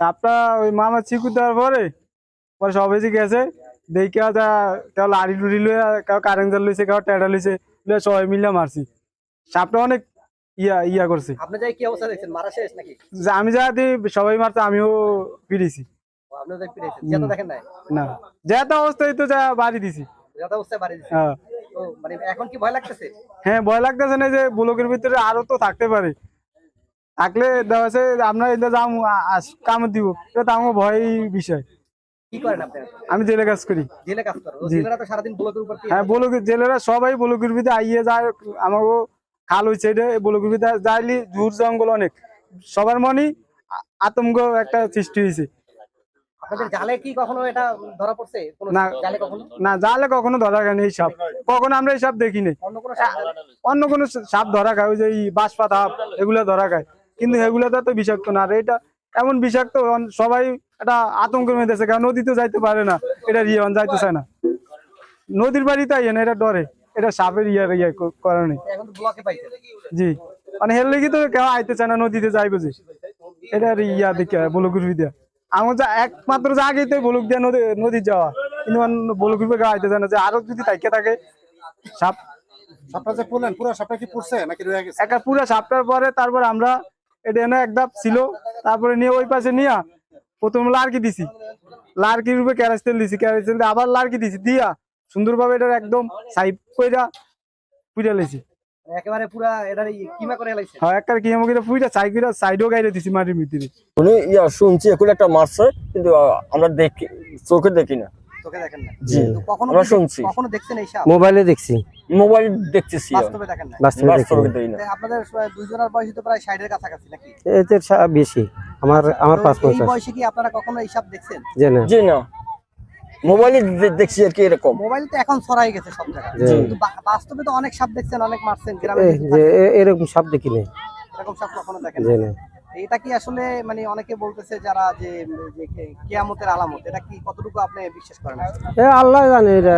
সাপটা ওই মামা চিকু দেওয়ার পরে পরে সব এসে গেছে। দেখে যা কেউ লাড়ি টুড়ি লুয়ে কেউ কারেন্ট জাল লইছে কেউ টেডা লইছে লুয়ে সবাই মিলে মারছি। সাপটা অনেক ইয়া ইয়া করছে। আপনি যাই কি অবস্থা দেখছেন? মারা শেষ নাকি? আমি যা সবাই মারছে আমিও ফিরেছি ও, আপনি যেটা দেখেন নাই? না। যেটা অবস্থায় তো যা বাড়ি দিছি। যেটা অবস্থায় বাড়ি দিচ্ছে হ্যাঁ। মানে এখন কি ভয় লাগতেছে? হ্যাঁ ভয় লাগতেছে না যে ব্লকের ভিতরে আরও তো থাকতে পারে। থাকলে দেখা যাচ্ছে আমরা এটা যাম কাম দিব। এটা তো আমার ভয় বিষয়। কি করেন আপনি? আমি জেলে কাজ করি। জেলে কাজ করেন? জি। জেলেরা তো সারাদিন ব্লকের উপর হ্যাঁ বলক জেলেরা সবাই বলকের ভিতরে আইয়ে যায় আমাকে খাল হয়েছে এটা বলকের ভিতরে যাইলি ঝুর জঙ্গল অনেক। সবার মনে আতঙ্ক একটা সৃষ্টি হয়েছে জালে কি কখনো এটা ধরা পড়ছে? না। জালে কখনো? না জালে কখনো ধরা খায়নি এই সাপ কখনো আমরা এই সাপ দেখিনি। অন্য কোনো সাপ ধরা খায় ওই যে বাঁশ পাতা এগুলো ধরা খায়। কিন্তু এগুলোতে তো বিষাক্ত না। আর এটা এমন বিষাক্ত সবাই এটা আতঙ্কের মধ্যে আছে কারণ নদীতে যাইতে পারে না। এটা রিয়ন যাইতে চায় না। নদীর বাড়িতে আইয়ে না এটা ডরে। এটা সাপের ইয়ার ইয়ে কারণে এখন তো জি। মানে হেললে কি তো কেউ আইতে চায় না নদীতে যাইবে যে। এটা আর ইয়া দেখে বলকুর দিয়া আমার যা একমাত্র জায়গায় তো বলুক দিয়া নদী নদীর যাওয়া। কিন্তু বলকুর কেউ আইতে চায় না যে আরও যদি তাইকে থাকে সাপ সাপটা যে পড়লেন পুরো সাপটা কি পড়ছে নাকি রয়ে গেছে? একটা পুরো সাপটার পরে তারপর আমরা এটা এনে এক ধাপ ছিল তারপরে নিয়ে ওই পাশে নিয়ে প্রথম লার্কি দিছি। লার্কির রূপে ক্যারাস তেল দিছি ক্যারাস তেল দিয়ে আবার লার্কি দিছি দিয়া সুন্দরভাবে এটার একদম সাইড কইরা পুইরা লেছি একেবারে পুরা এটা কিমা করে লাইছে। হ্যাঁ পুইরা সাইডও গাইরে দিছি মাটির ভিতরে। উনি ইয়া শুনছি এখন একটা মারছে কিন্তু আমরা দেখি চোখে দেখি না। তোকে দেখেন না। জি। কখনো আমরা কি- শুনছি। কখনো দেখছেন এই সাপ? মোবাইলে দেখছি। মোবাইল দেখতেছি। বাস্তবে দেখেন না। বাস্তবে দেখি না। আপনাদের দুইজনের বয়স তো প্রায় ষাটের কাছাকাছি নাকি? এতে বেশি। আমার আমার তো পাঁচ এই বয়সে কি আপনারা কখনো এই সাপ দেখছেন? না। জি না। মোবাইলে দেখছি আর কি এরকম। মোবাইল তো এখন ছড়াই গেছে সব জায়গায়। কিন্তু বাস্তবে তো অনেক সাপ দেখছেন অনেক মারছেন গ্রামে যে এরকম সব দেখি নাই। এরকম সাপ কখনো দেখেন না। এটা কি আসলে মানে অনেকে বলতেছে যারা যে কেয়ামতের আলামত, এটা কি কতটুকু আপনি বিশ্বাস করেন? আল্লাহ জানে এটা।